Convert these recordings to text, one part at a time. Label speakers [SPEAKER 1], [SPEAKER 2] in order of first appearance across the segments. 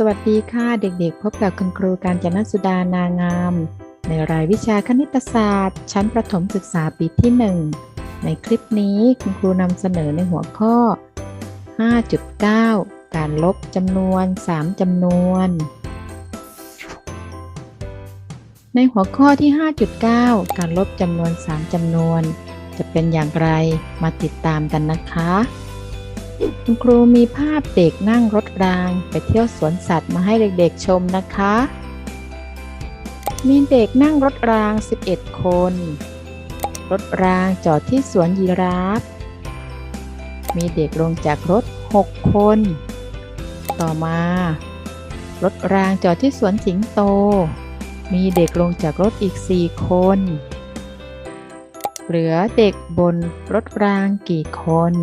[SPEAKER 1] สวัสดีค่ะเด็กๆ พบกับคุณครูการจนสุดานางาม ในรายวิชาคณิตศาสตร์ ชั้นประถมศึกษาปีที่ 1 ในคลิปนี้คุณครูนำเสนอในหัวข้อ 5.9 การลบจำนวน 3จำนวน ในหัวข้อที่ 5.9 การลบจำนวน 3จำนวน จะเป็นอย่างไรมาติดตามกันนะคะ คุณครูมีภาพเด็กนั่งรถรางไปเที่ยวสวนสัตว์มาให้เด็กๆชมนะคะ มีเด็กนั่งรถราง 11 คน รถรางจอดที่สวนยีราฟ มีเด็กลงจากรถ 6 คน ต่อมา รถรางจอดที่สวนสิงโต มีเด็กลงจากรถอีก 4 คน เหลือเด็กบนรถรางกี่คน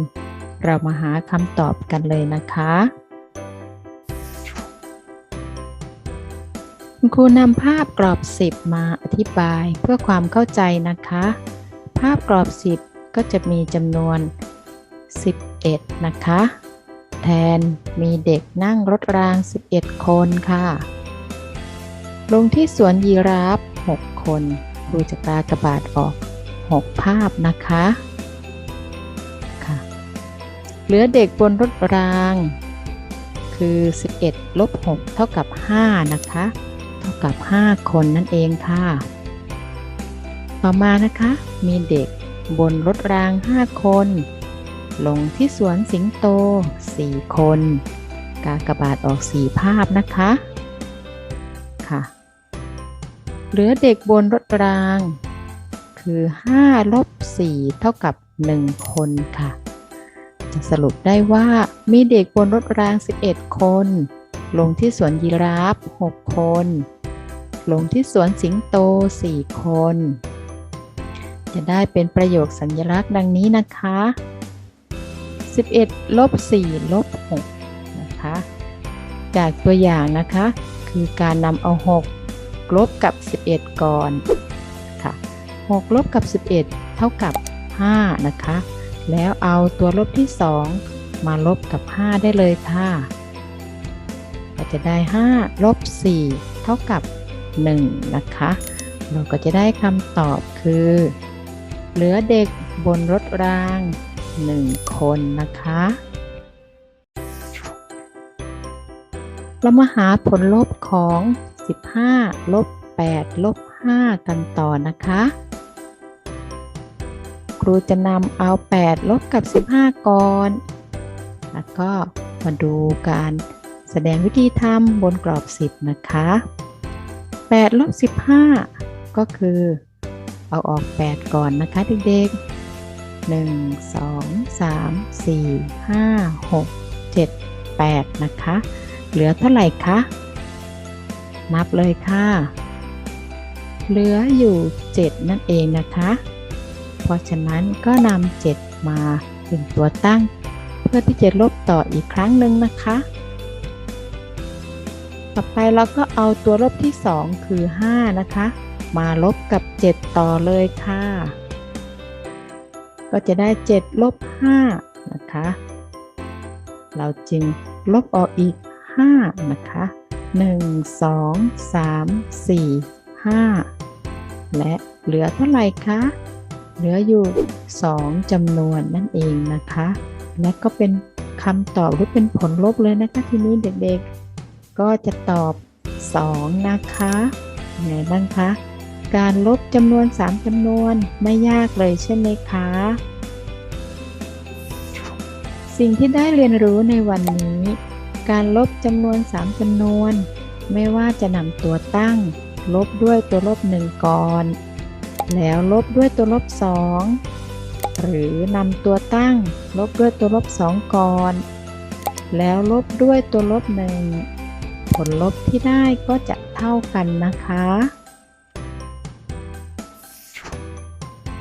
[SPEAKER 1] เรามาหาคำตอบกันเลยนะคะคุณครูนำภาพกรอบ 10 มาอธิบายเพื่อความเข้าใจนะคะ ภาพกรอบ 10 ก็จะมีจำนวน 11 นะคะ แทนมีเด็กนั่งรถราง 11 คนค่ะ ลงที่สวนยีราฟ 6 คน ครูจะกากระบาดออก 6 ภาพนะคะ ลือเด็กบนรถราง คือ 11 ลบ 6 เท่ากับ 5 นะคะ เท่ากับ 5 คนนั่นเองค่ะ ต่อมานะคะ มีเด็กบนรถราง 5 คน ลงที่สวนสิงโต 4 คน กากบาดออก 4 ภาพนะคะ ค่ะ เหลือเด็กบนรถราง คือ 5 ลบ 4 เท่ากับ 1 คนค่ะ สรุปได้ว่ามีเด็กบนรถราง 11 คน ลงที่สวนยีราฟ 6 คน ลงที่สวนสิงโต 4 คน จะได้เป็นประโยคสัญลักษณ์ดังนี้นะคะ 11ลบ4ลบ6นะคะ จากตัวอย่างนะคะ คือการนำเอา 6 ลบกับ 11 ก่อนค่ะ 6 ลบกับ 11 เท่ากับ 5 นะคะ แล้วเอาตัวลบที่ 2 มาลบกับ 5 ได้เลยค่ะ ก็จะได้ 5 ลบ 4 เท่ากับ 1 นะคะ เราก็จะได้คำตอบคือ เหลือเด็กบนรถราง 1 คนนะคะ เรามาหาผลลบของ 15 ลบ 8 ลบ 5 กันต่อนะคะ ครูจะนำเอา 8 ลบกับ 15 ก่อน แล้วก็มาดูการแสดงวิธีทำบนกรอบ 10 นะคะ 8 ลบ 15 ก็คือ เอาออก 8 ก่อนนะคะเด็กๆ1 2 3 4 5 6 7 8 นะคะ เหลือเท่าไหร่คะ นับเลยค่ะ เหลืออยู่ 7 นั่นเองนะคะ ราะฉะนั้นก็นำ7มาเป็นตัวตั้ง เพื่อที่จะลบต่ออีกครั้งหนึ่งนะคะ ต่อไปเราก็เอาตัวลบที่ 2 คือ 5 นะคะ มาลบกับ 7 ต่อเลยค่ะ ก็จะได้ 7 ลบ 5 นะคะ เราจึงลบออกอีก 5 นะคะ 1 2 3 4 5 และเหลือเท่าไหร่คะ เหลืออยู่ 2จำนวนนั่นเองนะคะ และก็เป็นคำตอบหรือเป็นผลลบเลยนะคะทีนี้เด็กๆ ก็จะตอบ 2 นะคะไงบ้างคะ การลบจำนวน 3จำนวนไม่ยากเลยใช่ไหมคะ สิ่งที่ได้เรียนรู้ในวันนี้ การลบจำนวน 3จำนวน ไม่ว่าจะนำตัวตั้ง ลบด้วยตัวลบ1ก่อน แล้วลบด้วยตัวลบ 2 หรือนำตัวตั้ง ลบด้วยตัวลบ 2 ก่อน แล้วลบด้วยตัวลบ 1 ผลลบที่ได้ก็จะเท่ากันนะคะ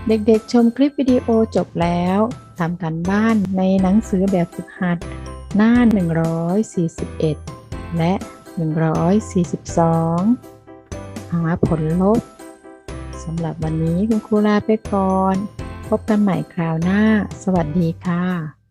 [SPEAKER 1] เด็กๆชมคลิปวิดีโอจบแล้วทำกันบ้านในหนังสือแบบฝึกหัดหน้า 141 และ 142 หาผลลบ สำหรับวันนี้คุณครูลาไปก่อน พบกันใหม่คราวหน้า สวัสดีค่ะ